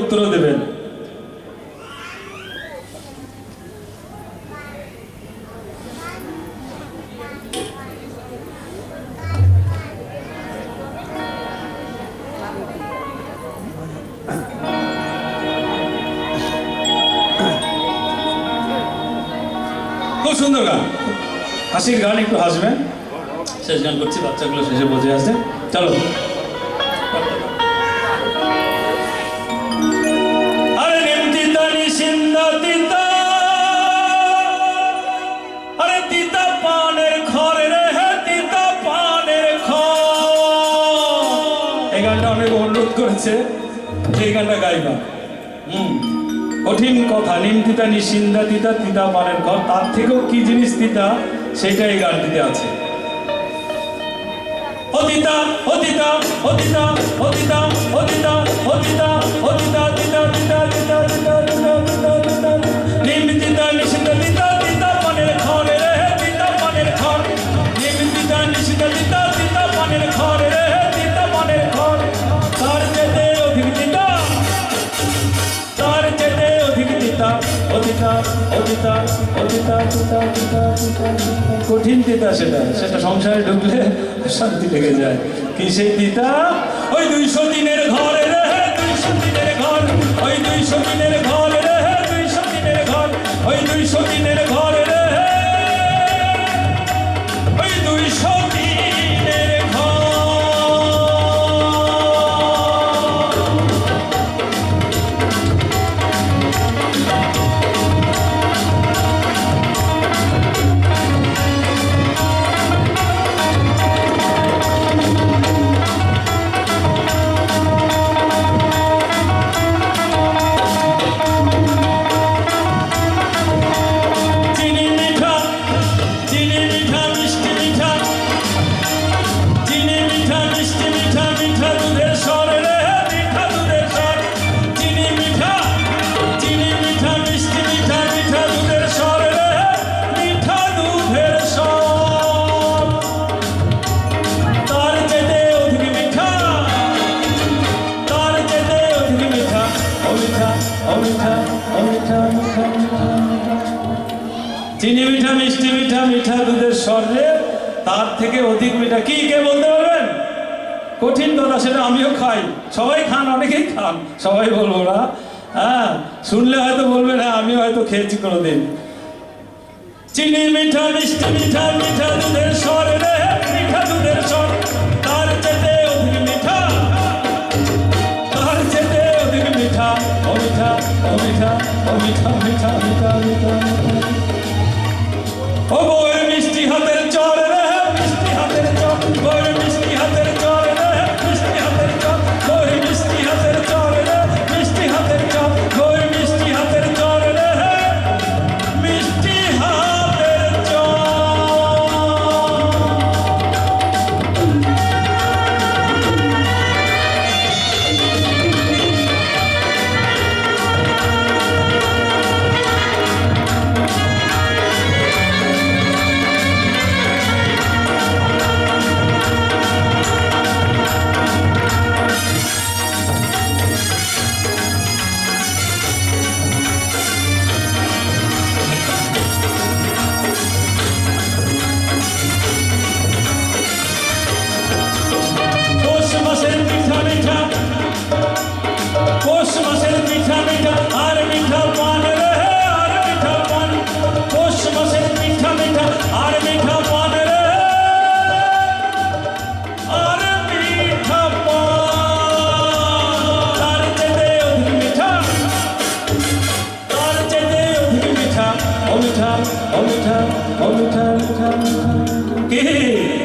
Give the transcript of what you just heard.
উত্তরও দেবেন। খুব সুন্দর গান। হাসির গান একটু হাসবেন। শেষ গান করছি, বাচ্চাগুলো শেষে বসে আছে। চলো। গানটা অনেক অনুরোধ করেছে যে গানটা গাইবা। হুম। কঠিন কথা নিমতিতা নিশিন্দা, তিতা তিতা পানের ঘর, তার থেকেও কি জিনিস তিতা, সেটা এই গানটিতে আছে। অতিতা অতিতা অতিতা অতিতা অতিতা অদিতা কঠিন তিতা সেটা সেটা সংসারে ঢুকলে শান্তি লেগে যায়। কি সেই তিতা ওই দুইশো দিনের ঘরে দুইশো দিনের ঘর, ওই দুইশো দিনের ঘর রে, দুইশো দিনের ঘর, ওই দুইশো দিনের চিনি মিঠা, মিষ্টি মিঠা মিঠা দুধের স্বরে তার থেকে অধিক মিঠা কি, কে বলতে পারবেন? কঠিন কথা, সেটা আমিও খাই। সবাই খান, অনেকেই খান। সবাই বলব না। হ্যাঁ শুনলে হয়তো বলবেন হ্যাঁ আমিও হয়তো খেয়েছি কোনোদিন। চিনি মিঠা, মিষ্টি মিঠা মিঠা দুধের স্বরে রে মিঠা দুধের স্বর তার মিঠা। তার মিঠা, অমিঠা মিঠা মিঠা মিঠা মিঠা। ও খবর মিষ্টি হাতে অমিঠা অমিঠা অমিঠা কে